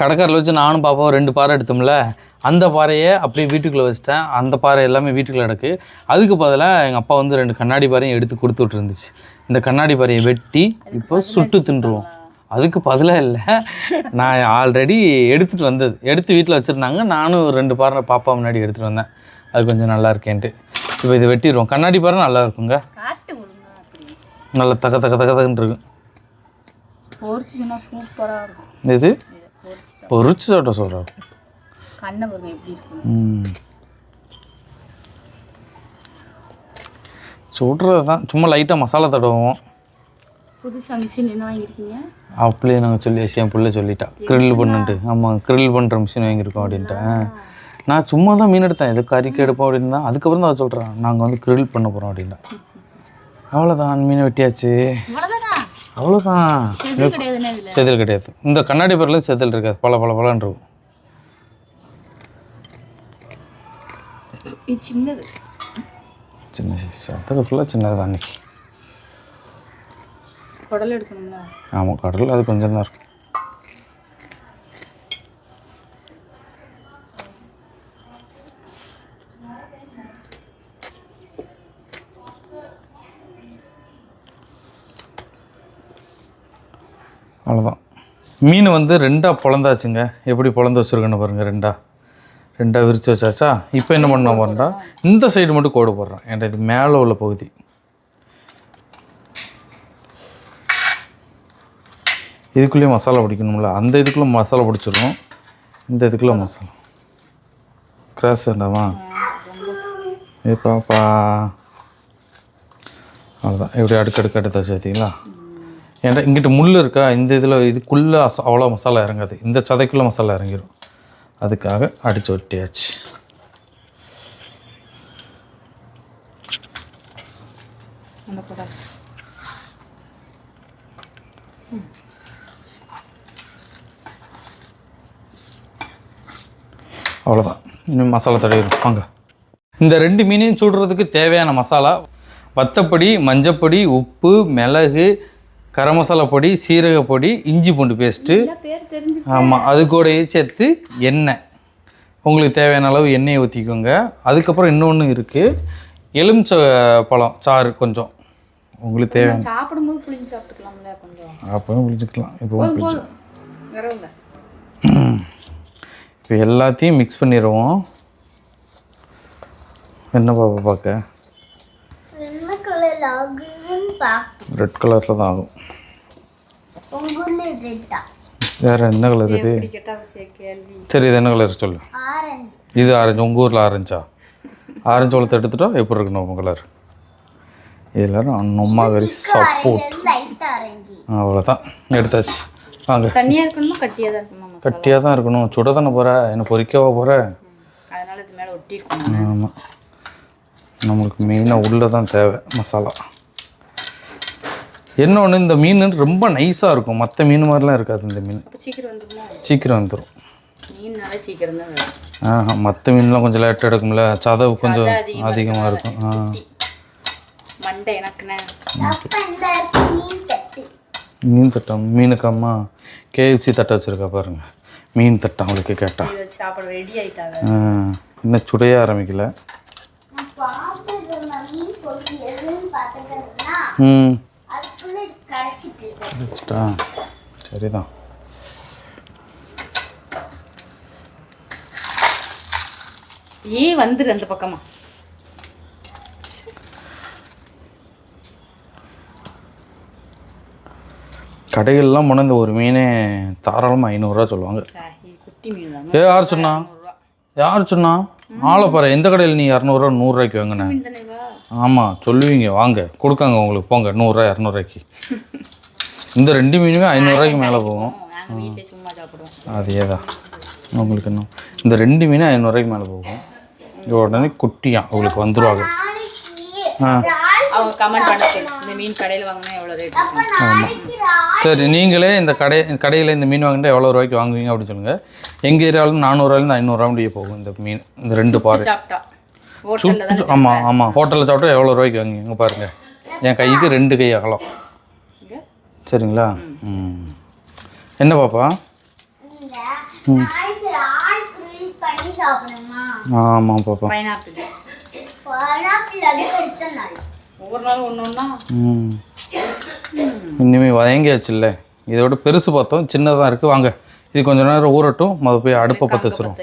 கடைக்காரில் வச்சு நானும் பாப்பாவும் ரெண்டு பாறை எடுத்தோம்ல அந்த பாறையை அப்படியே வீட்டுக்குள்ளே வச்சிட்டேன். அந்த பாறை எல்லாமே வீட்டுக்குள்ள கிடக்கு. அதுக்கு பதிலாக எங்கள் அப்பா வந்து ரெண்டு கண்ணாடி பாறையும் எடுத்து கொடுத்து விட்டுருந்துச்சு. இந்த கண்ணாடி பாறையை வெட்டி இப்போ சுட்டு தின்றுவோம். அதுக்கு பதிலாக இல்லை. நான் ஆல்ரெடி எடுத்துகிட்டு வந்தது. எடுத்து வீட்டில் வச்சுருந்தாங்க. நானும் ரெண்டு பாறை பாப்பா முன்னாடி எடுத்துகிட்டு வந்தேன். அது கொஞ்சம் நல்லா இருக்கேன்ட்டு. இப்போ இதை வெட்டிடுவோம். கண்ணாடி பாறை நல்லா இருக்குங்க. நல்லா தக தக தக தகன்னு இருக்கும் பொரிச்சுன்னா சூப்பராக இருக்கும். இது பொரிச்சு சாப்பிட்ட சொல்கிறேன் கண்ணை பாருங்க எப்படி இருக்கும் ம். சுடுறது தான். சும்மா லைட்டாக மசாலா தடவுவோம். புதுசாக மிஷின் என்ன வாங்கியிருக்கீங்க? அப்படியே நாங்கள் சொல்லி என் பிள்ளை சொல்லிட்டா. கிரில் பண்ணுன்ட்டு. ஆமாம் கிரில் பண்ணுற மிஷின் வாங்கியிருக்கோம் அப்படின்ட்டேன் நான் சும்மா தான் மீன் எடுத்தேன். எது கறிக்கு எடுப்போம் அப்படின்னு தான். அதுக்கப்புறம் தான் சொல்கிறேன் நாங்கள் வந்து கிரில் பண்ண போகிறோம் அப்படின்ட்டா. அவ்வளோதான் மீனை வெட்டியாச்சு. அவ்வளோதான் செதில் கிடையாது. இந்த கண்ணாடி பொருள் செதில் இருக்காது. பல பல பலன்னு இருக்கும். சின்னது. சின்ன சைஸ் அதுக்கு ஃபுல்லாக சின்னது தான் அன்னைக்கு குடல் ஆமாம் கடல் அது கொஞ்சம் தான் இருக்கும். மீன் வந்து ரெண்டாக பொழந்தாச்சுங்க. எப்படி பொழந்து வச்சுருக்கேன்னு பாருங்கள் ரெண்டாக ரெண்டாக விரித்து வச்சாச்சா? இப்போ என்ன பண்ண பாருண்டா இந்த சைடு மட்டும் கோடு போடுறேன் ஏன்டா இது மேலே உள்ள பகுதி. இதுக்குள்ளேயும் மசாலா பிடிக்கணும்ல. அந்த இதுக்குள்ளே மசாலா பிடிச்சிடும் இந்த இதுக்குள்ளே மசாலா. கிராஸ் வேண்டாமா? ஏ பாப்பா. அவ்வளோதான் எப்படி அடுக்கடுக்கு அடுக்கு அடுத்தா சேர்த்திங்களா ஏன்டா இங்கிட்ட முள் இருக்கா? இந்த இதில் இதுக்குள்ளே அவ்வளோ மசாலா இறங்காது. இந்த சதைக்குள்ளே மசாலா இறங்கிடும் அதுக்காக அடித்து ஒட்டியாச்சு அவ்வளோதான் இன்னும் மசாலா தடவிடும் வாங்க. இந்த ரெண்டு மீனையும் சுடுறதுக்கு தேவையான மசாலா வத்தப்பொடி மஞ்சப்பொடி உப்பு மிளகு கரம் மசாலா பொடி சீரக பொடி இஞ்சி பூண்டு பேஸ்ட்டு ஆமாம் அது கூடயே சேர்த்து எண்ணெய். உங்களுக்கு தேவையான அளவு எண்ணெயை ஊற்றிக்கோங்க அதுக்கப்புறம் இன்னொன்று இருக்குது எலுமிச்சை பழம் சாறு கொஞ்சம். உங்களுக்கு தேவையான சாப்பிடும்போது புளிஞ்சு சாப்பிட்டுக்கலாம்ல கொஞ்சம். பிடிச்சி போதும் வேற இல்லை இப்போ எல்லாத்தையும் மிக்ஸ் பண்ணிடுவோம் என்ன பாப்பா பார்க்க? ரெட் கலரில் தான் ஆகும். வேறு என்ன கலர் இது? சரி இது என்ன கலர் சொல்லு. ஆரஞ்சு இது ஆரஞ்சு உங்கள் ஊரில் ஆரஞ்சா ஆரஞ்சு பழத்தை எடுத்துட்டா எப்படி இருக்கணும் உங்கள் கலர் எல்லாரும் அண்ணம்மா வெரி சப்போர்ட் அவ்வளோதான் எடுத்தாச்சு. வாங்க. தண்ணியா இருக்கணுமா கட்டியா தான் இருக்கணுமா மசாலா? கட்டியாக தான் இருக்கணும். சுட தானே போகிற என்ன பொறிக்கவா போகிற அதனால இது மேல ஒட்டி இருக்கணும் ஆமாம் நம்மளுக்கு மெயினாக உள்ளே தான் தேவை மசாலா. இன்னொன்று இந்த மீன் ரொம்ப நைஸாக இருக்கும். மற்ற மீன் மாதிரிலாம் இருக்காது இந்த மீன். சீக்கிரம் வந்துடும் ஆஹா மற்ற மீன்லாம் கொஞ்சம் லேட்டாக எடுக்கும்ல. சதவு கொஞ்சம் அதிகமா அதிகமாக இருக்கும். ஆ. மீன் தட்டு மீன் தட்டம். மீனுக்கு அம்மா கேஎஃப்சி தட்டை வச்சுருக்கா பாருங்க. மீன் தட்டம் அவளுக்கு கேட்டா. இது வச்சு சாப்பிட ரெடி ஆயிட்டாங்க. ஆ, இன்னும் சுடைய ஆரம்பிக்கல. ம் அதுக்குள்ள இது கடைச்சிட்டு இருக்கு வச்சுட்டா. சரிதான். ஏ வந்துரு அந்த பக்கமா. கடைகள்லாம் போனால் இந்த ஒரு மீனே தாராளமாக ஐநூறுரூவா சொல்லுவாங்க. ஏ யார் சொன்னா? யார் சொன்னா? ஆளை பாரு எந்த கடையில் நீ இரநூறுவா நூறுரூவாய்க்கு வாங்கின? மீன் தானேவா ஆமாம் சொல்லுவீங்க வாங்க. கொடுக்காங்க உங்களுக்கு போங்க நூறுரூவா இரநூறுவாய்க்கு இந்த ரெண்டு மீனுமே ஐநூறுரூவாய்க்கு மேலே போகும். அதே தான் உங்களுக்கு இன்னும். இந்த ரெண்டு மீனும் ஐநூறுரூவாய்க்கு மேலே போகும். உடனே குட்டியாம் உங்களுக்கு வந்துருவாங்க. நாளைக்கு ஆ ரா- சரி நீங்களே இந்த கடை கடையில் இந்த மீன் வாங்கிட்டா எவ்வளோ ரூபாய்க்கு வாங்குவீங்க அப்படின்னு சொல்லுங்கள் எங்கள் ஏரியாவில் நானூறுரூவாயிலேருந்து ஐநூறுரூவா முடிய போகும் இந்த மீன் இந்த ரெண்டு பாரு சுட்டு ஆமாம் ஆமாம் ஹோட்டலில் சாப்பிட்டா எவ்வளோ ரூபாய்க்கு வாங்குவீங்க பாருங்கள் என் கைக்கு ரெண்டு கை அகலம். சரிங்களா? ம் என்ன பாப்பா? சாப்பிடணுமா? ஆமாம் பாப்பா. பைனாப்பிள். ம். இனிமே வதங்கியாச்சுல்ல. இதோட பெருசு பார்த்தோம். சின்னதாக இருக்குது வாங்க. இது கொஞ்ச நேரம் ஊறட்டும். முத போய் அடுப்பை பற்ற வச்சிரும்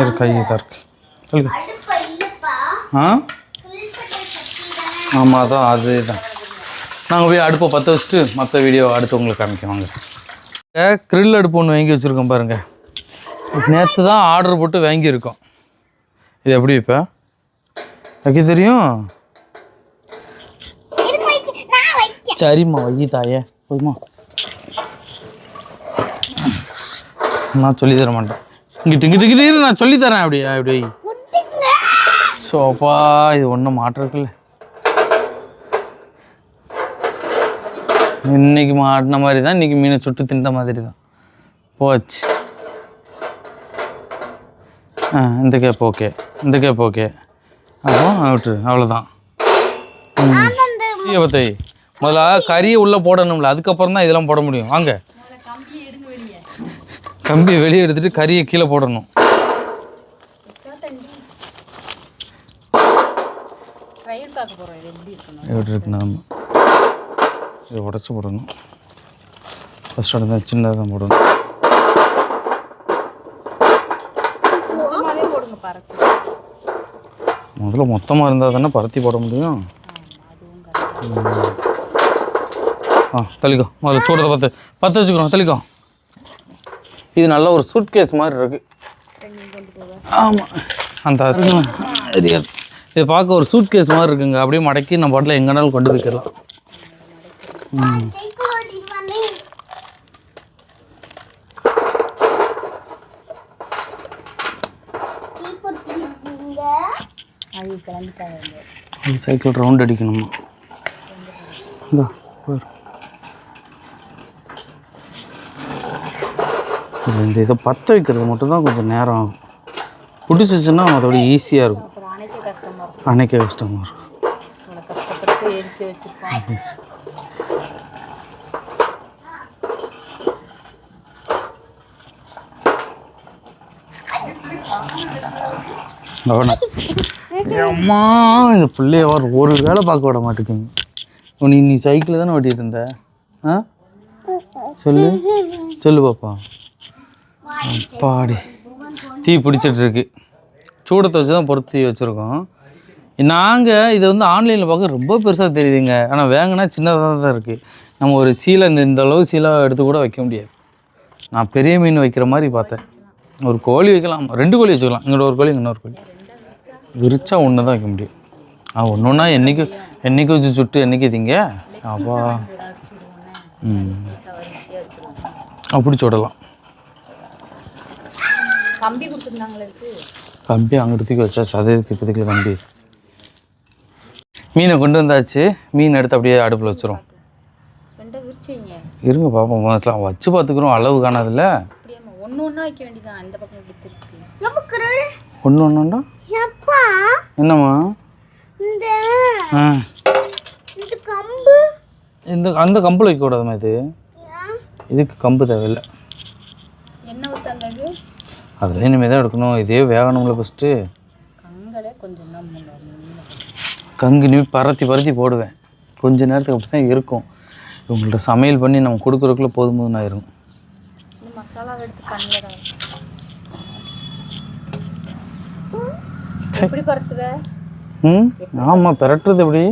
இரு கை இதாக இருக்கு. சொல்லுங்க அடுப்பு இல்லப்பா. ஆ? தானே. ஆமாம் அதான் அது தான் நாங்கள் போய் அடுப்பை பற்ற வச்சுட்டு மற்ற வீடியோ அடுத்து உங்களுக்கு காமிக்குவாங்க க்ரில் அடுப்பு ஒன்று வாங்கி வச்சுருக்கோம் பாருங்கள் நேற்று தான் ஆர்டர் போட்டு வாங்கியிருக்கோம். இது எப்படி இப்போ? வைக்க தெரியும். சரிம்மா வை தாயே. போதுமா? நான் சொல்லி தர மாட்டேன். இங்கிட்டு இங்கிட்டு இங்கிட்டு நான் சொல்லித்தரேன் தரேன் அப்படி சோப்பா இது ஒன்றும் மாற்றம் இன்னைக்கு மாட்டின மாதிரி தான் இன்னைக்கு மீனை சுட்டு தின்ற மாதிரி தான் போச்சு. ஆ இந்த கேப் ஓகே. இந்த கேப் ஓகே. அப்போ விட்டு அவ்வளோதான் பத்தை முதல்ல கறியை உள்ளே போடணும்ல. அதுக்கப்புறம் தான் இதெல்லாம் போட முடியும். வாங்க. கம்பியை வெளியே எடுத்துட்டு கறியை கீழே போடணும். எப்படி இருக்கு நாம. இதை உடச்சி போடணும். ஃபஸ்ட் தான் சின்னதாக தான் போடணும். முதல்ல மொத்தமாக இருந்தால் தானே பருத்தி போட முடியும். ஆ தள்ளிக்கோ முதல்ல சூடத்தை பார்த்து பற்ற வச்சுக்கிறோம் தள்ளிக்கோ இது நல்ல ஒரு சூட் கேஸ் மாதிரி இருக்கு. ஆமாம் அந்த இது பார்க்க ஒரு சூட் கேஸ் மாதிரி இருக்குங்க. அப்படியே மடக்கி நம்ம பாட்டில் எங்கேனாலும் கொண்டு வைக்கலாம் அது சைக்கிள் ரவுண்ட் அடிக்கணுமா? இந்தா. இது இந்த இதை பற்ற வைக்கிறது மட்டும்தான் கொஞ்சம் நேரம் ஆகும். பிடிச்சிச்சுன்னா அதோட ஈஸியாக இருக்கும். அணைக்க கஷ்டமாக இருக்கும் அணைக்க கஷ்டமாக இருக்கும் இவ்வளோ கஷ்டப்பட்டு எடுத்து வச்சுருப்போம் Yes. அவனா அம்மா இந்த பிள்ளைய வர ஒரு வேலை பார்க்க விட மாட்டேங்குங்க நீ நீ சைக்கிள் தானே ஓட்டிட்டு இருந்த? ஆ? சொல்லு. சொல்லு பாப்பா. பாடி தீ பிடிச்சிட்ருக்கு சூடத்தை வச்சு தான் பொறுத்து வச்சுருக்கோம். நாங்கள் இதை வந்து ஆன்லைனில் பார்க்க ரொம்ப பெருசாக தெரியுதுங்க. ஆனால் வேங்கன்னா சின்னதாக தான் இருக்குது நம்ம ஒரு சீலை இந்த இந்த அளவு சீலை எடுத்து கூட வைக்க முடியாது. நான் பெரிய மீன் வைக்கிற மாதிரி பார்த்தேன். ஒரு கோழி வைக்கலாம். ரெண்டு கோழி வச்சுக்கலாம். இங்கிட்ட ஒரு கோழி இன்னொரு கோழி. விரிச்சா ஒன்று தான் வைக்க முடியும். ஆ ஒன்று ஒன்றா என்றைக்கு என்றைக்கு வச்சு சுட்டு என்றைக்கு திங்க? அப்பா. ம். அப்படி சுடலாம். கம்பி அங்கிட்டு தூக்கி வச்சாச்சு. அது இருக்கு இப்போதைக்கு கம்பி. மீனை கொண்டு வந்தாச்சு. மீன் எடுத்து அப்படியே அடுப்பில் வச்சிரும். இருங்க முதல்ல வச்சு பார்த்துக்குறோம். அளவு காணாதுல்ல. ஒன்று ஒன்றா வைக்க வேண்டியதான் இந்த பக்கம் இப்படி திருப்பி. நமக்கு ஒன்று ஒன்றுண்டா அப்பா என்னம்மா? இந்த ஆ. இந்த கம்பு. இந்த அந்த கம்பில் வைக்கக்கூடாதுமா இது? இதுக்கு கம்பு தேவையில்லை. என்ன ஊற்றாங்க அதில் இனிமேல் தான் எடுக்கணும். இதே வேகணும்ல ஃபஸ்ட்டு கங்களே கொஞ்சம் கங்கு நீ பரத்தி பரத்தி போடுவேன். கொஞ்ச நேரத்துக்கு அப்படி தான் இருக்கும். இவங்கள்ட்ட சமையல் பண்ணி நம்ம கொடுக்குறதுக்குள்ள போதும் போதும் ஆயிரும். இந்த மசாலா எடுத்து கண்ணில் எப்படி பறத்துவ ம் ஆமாம் பெரட்டுறது எப்படி?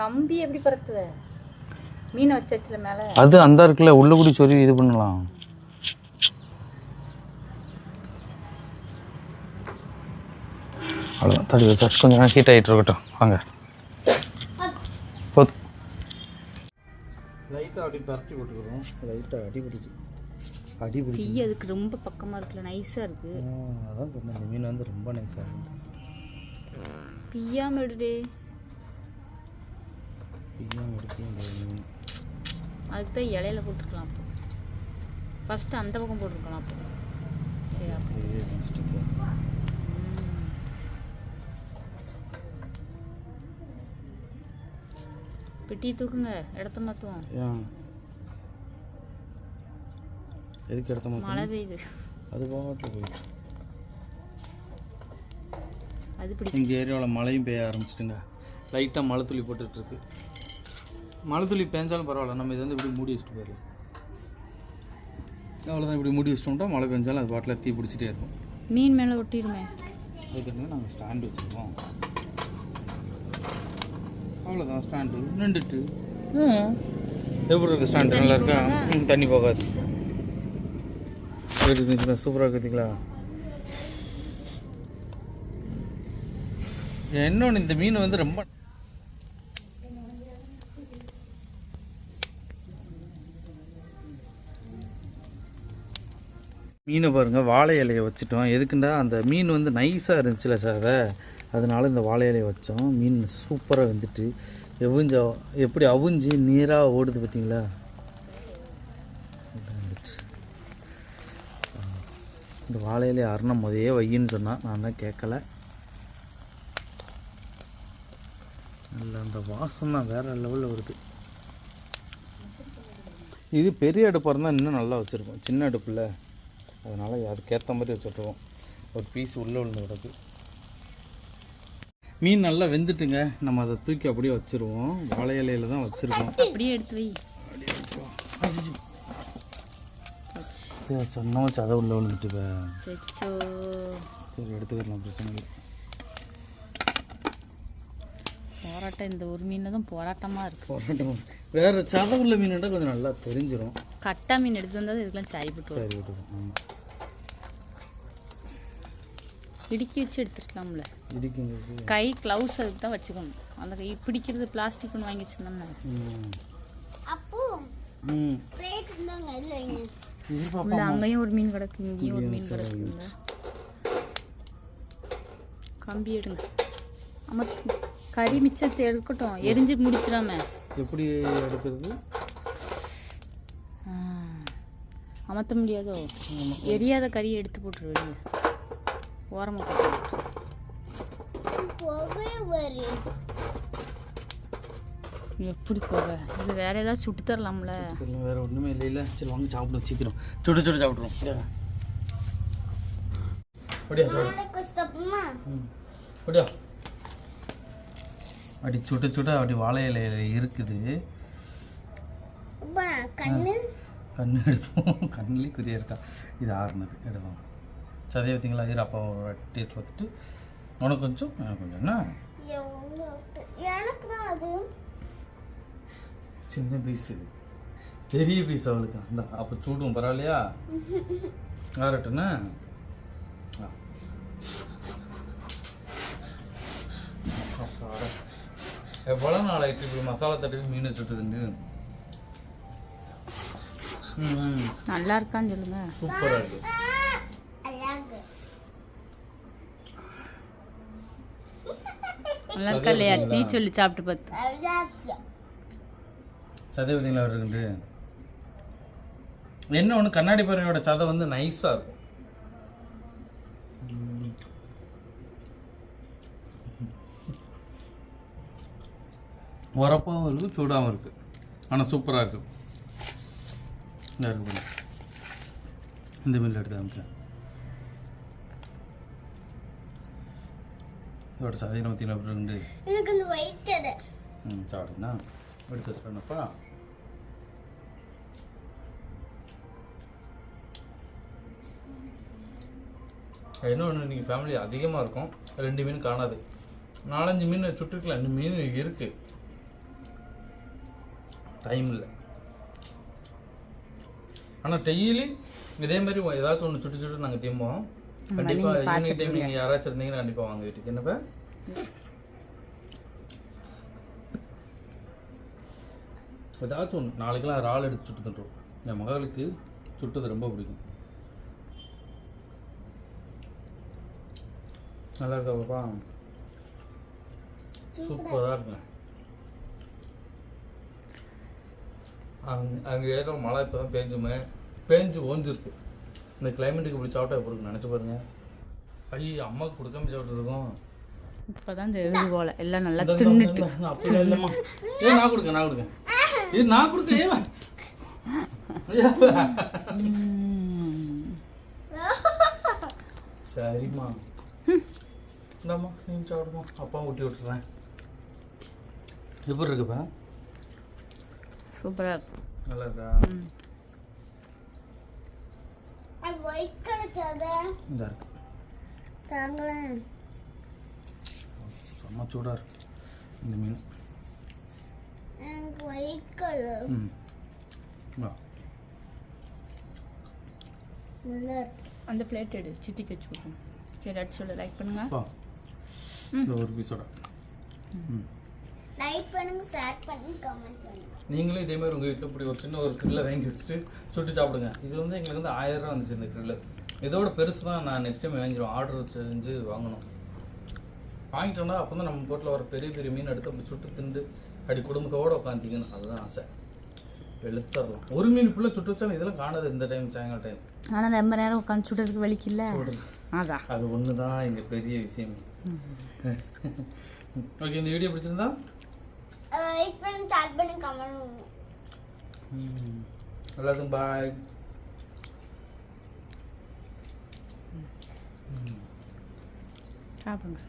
கம்பி எப்படி பறத்துவ மீனை வச்சாச்சுல மேலே. அது அந்த இருக்குல்ல உள்ள கூடி சொருவி இது பண்ணலாம். அவ்வளோதான் தடி வச்சாச்சு கொஞ்சம் நேரம் ஹீட் ஆகிட்டு இருக்கட்டும். வாங்க. போதும். லைட்டாக அப்படி பரட்டி போட்டுக்கிறோம் லைட்டாக அடி பிடிக்கும். அடி தீ அதுக்கு ரொம்ப பக்கமாக இருக்குல்ல நைஸாக இருக்கு. அதான் சொன்னேன் இந்த மீன் வந்து ரொம்ப நைஸாக இருக்கும் பிய்யாம எடுடே முடியாது மீன். அதுக்கு தான் இலையில போட்டுருக்கலாம் அப்போ. ஃபஸ்ட்டு அந்த பக்கம் போட்டிருக்கலாம் அப்போ. சரி அப்போ. பெட்டி தூக்குங்க இடத்த மாற்றுவோம் எதுக்கு எடுத்த மழை பெய்யுது. அது பாட்டில் போயிடுச்சு. அது பிடி எங்கள் ஏரியாவில் மழையும் பெய்ய ஆரம்பிச்சிட்டுங்க. லைட்டாக மழை துளி போட்டுட்ருக்கு. மழை துளி பேஞ்சாலும் பரவாயில்ல. நம்ம இதை வந்து இப்படி மூடி வச்சுட்டு போயிடலாம். அவ்வளோதான் இப்படி மூடி வச்சிட்டோம்னா மழை பெஞ்சாலும் அது பாட்டில் தீ பிடிச்சிட்டே இருக்கும். மீன் மேலே ஒட்டிடுமே. அதுக்கு நாங்கள் ஸ்டாண்டு வச்சுருக்கோம். அவ்வளோதான் ஸ்டாண்டு நின்றுட்டு. எப்படி இருக்கு ஸ்டாண்டு நல்லா இருக்கா? தண்ணி போகாது. எப்படி இருந்துச்சுங்களா சூப்பராக இருக்குதுங்களா இன்னொன்று இந்த மீன் வந்து ரொம்ப மீனை பாருங்கள் வாழை இலையை வச்சுட்டோம். எதுக்குண்டா அந்த மீன் வந்து நைஸாக இருந்துச்சுல சார் அதனால இந்த வாழை இலையை வச்சோம். மீன் சூப்பராக வந்துட்டு எவிஞ்ச எப்படி அவிஞ்சு நீராக ஓடுது பார்த்தீங்களா இந்த வாழை இலையை அரணம் முதையே வையின்னு சொன்னான் நான் தான் கேட்கல. நல்ல அந்த வாசம் தான் வேறு லெவலில் வருது. இது பெரிய அடுப்பாக இருந்தால் இன்னும் நல்லா வச்சுருக்கோம். சின்ன அடுப்பில் அதனால் அதுக்கேற்ற மாதிரி வச்சுட்ருவோம் ஒரு பீஸ் உள்ளே விழுந்து கிடக்கு. மீன் நல்லா வெந்துட்டுங்க. நம்ம அதை தூக்கி அப்படியே வச்சுருவோம். வாழை இலையில தான் வச்சுருக்கோம். அப்படியே எடுத்து வை. சொன்னோம் சதை உள்ள விழுந்துட்டு இப்ப. சரி எடுத்துக்கலாம் பிரச்சனை இல்லை. போராட்டம் இந்த ஒரு மீன் தான் போராட்டமாக இருக்கு. போராட்டம். வேறு சதை உள்ள மீன்டா கொஞ்சம் நல்லா தெரிஞ்சிடும் கட்டா மீன் எடுத்து வந்தால் இதுக்கெல்லாம் சரி விட்டுடும் ஆமாம் இடுக்கி வச்சு எடுத்துருக்கலாம்ல. இடிக்குங்கிறது கை க்ளவுஸ் அதுக்கு தான் வச்சுக்கணும். அந்த கை பிடிக்கிறது பிளாஸ்டிக் ஒன்று வாங்கி வச்சுருந்தோம்னா ம். ம். உள்ள அங்கேயும் ஒரு மீன் கிடக்கு இங்கேயும் ஒரு மீன் கிடக்குங்க. கம்பி எடுங்க. ஆமா கறி மிச்சத்தை எடுக்கட்டும். எரிஞ்சு முடிச்சிடாம. எப்படி எடுக்கிறது? அமர்த்த முடியாதோ? எரியாத கறியை எடுத்து போட்டுரு வெளியே ஓரமாக போட்டு எப்படி போக இல்லை வேற ஏதாவது சுட்டு தரலாம்ல. வேற ஒன்றுமே இல்லை இல்லை சரி வாங்க சாப்பிடுவோம் சீக்கிரம். சுட்டு சுட்டு சாப்பிட்றோம் அப்படியா அப்படியா? அப்படி சுட்டு சுட்டு அப்படி வாழை இலையில இருக்குது. அப்பா கண்ணு? கண்ணு எடுத்தோம் கண்ணுலேயே குறியா இருக்கா? இது ஆறுனது. எடுவோம் சதையை பார்த்தீங்களா? இரு அப்பா டேஸ்ட் பார்த்துட்டு. உனக்கு கொஞ்சம் எனக்கு கொஞ்சம் என்ன? சின்ன பீஸு பெரிய பீஸ் அவளுக்கு. அந்த அப்போ சூடும் பரவாயில்லையா? ஆறட்டுண்ணா ஆ. அப்பாடா. எவ்வளோ நாள் ஆயிட்டு இப்படி மசாலா தட்டி மீன் சுட்டுதுண்டு நல்லா இருக்கான்னு சொல்லுங்க. சூப்பராக இருக்கு. அழகு நல்லா இருக்கா இல்லையா? நீ சொல்லி சாப்பிட்டு பார்த்து. சதை பார்த்தீங்களா இருக்குண்டு என்ன ஒன்று கண்ணாடி பறவையோட சதை வந்து நைஸாக இருக்கும். உரப்பாகவும் இருக்குது சூடாகவும் இருக்குது ஆனால் சூப்பராக இருக்குது இந்த இருக்கு. இந்த மில் எடுத்து காமிச்சேன் இதோட சதை நூற்றி எப்படி இருந்து எனக்கு ஒயிட் ம் சாப்பிடுண்ணா எடுத்து வச்சுக்கணுப்பா இன்னொன்று நீங்கள் ஃபேமிலி அதிகமாக இருக்கும். ரெண்டு மீன் காணாது. நாலஞ்சு மீன் சுட்டுருக்கலாம். ரெண்டு மீன் இருக்கு. டைம் இல்லை. ஆனால் டெய்லி இதே மாதிரி ஏதாச்சும் ஒன்று சுட்டு சுட்டு நாங்கள் திம்போம். கண்டிப்பாக ஈவினிங் டைம் நீங்கள் யாராச்சும் இருந்தீங்கன்னா கண்டிப்பாக வாங்க வீட்டுக்கு. என்னப்பா? ஏதாச்சும் ஒன்று நாளைக்கெல்லாம் இறால் எடுத்து சுட்டு தந்துடும் என் மகளுக்கு சுட்டது ரொம்ப பிடிக்கும். நல்லா இருக்கா பாப்பா? சூப்பராக இருக்குங்க. அங்கே அங்கே ஏதோ மழை இப்போ தான் பேஞ்சுமே பேஞ்சு ஓஞ்சிருக்கு. இந்த கிளைமேட்டுக்கு இப்படி சாப்பிட்டா எப்படி இருக்கும் நினச்சி பாருங்க. ஐயோ அம்மாவுக்கு கொடுக்காம சாப்பிட்ருக்கோம் இப்போதான் எழுது போல. எல்லாம் நல்லா இந்த- தின்னு இந்த- இந்த- அப்படி இல்லைம்மா. ஏ நான் கொடுக்க நான் கொடுக்க இது நான் கொடுத்தேன் சரிம்மா இந்தாம்மா நீ சாப்பிடுமா. அப்பா ஊட்டி விட்டுறேன். எப்படி இருக்குப்பா சூப்பராக இருக்கு. நல்லா இருக்கா. இந்த செம்ம சூடாக இருக்கு இந்த மீன். ஒயிட் கலர் ம். அந்த பிளேட் எடு. சித்திக்கு வச்சு கொடுக்கணும். சரி அடிச்சு சொல்லு. லைக் பண்ணுங்க. இந்த ஒரு பீஸோட ம். லைக் பண்ணுங்க ஷேர் பண்ணுங்க கமெண்ட் பண்ணுங்க. நீங்களும் இதே மாதிரி உங்கள் வீட்டில் இப்படி ஒரு சின்ன ஒரு கிரில்லை வாங்கி வச்சுட்டு சுட்டு சாப்பிடுங்க. இது வந்து எங்களுக்கு வந்து ஆயிரம் ரூபா வந்துச்சு இந்த கிரில்லு இதோட பெருசு தான் நான் நெக்ஸ்ட் டைம் வாங்கிடுவோம் ஆர்டர் செஞ்சு வாங்கணும். வாங்கிட்டோம்னா அப்போ தான் நம்ம போட்டில் வர பெரிய பெரிய மீன் எடுத்து அப்படி சுட்டு திண்டு அப்படி குடும்பத்தோடு உட்காந்துக்கணும் அதுதான் ஆசை. வெளுத்தரலாம். ஒரு மீன் ஃபுல்லாக சுட்டு வச்சாலும் இதெல்லாம் காணாது இந்த டைம் சாயங்காலம் டைம் ஆனால் ரொம்ப நேரம் உட்காந்து சுடுறதுக்கு வலிக்கல அதான். அது ஒன்று தான் எங்கள் பெரிய விஷயம். ஓகே இந்த வீடியோ பிடிச்சிருந்தா? லைக் பண்ணி ஷேர் பண்ணி கமெண்ட் பண்ணுங்க. எல்லாருக்கும் பாய் சாப்பிடுங்க.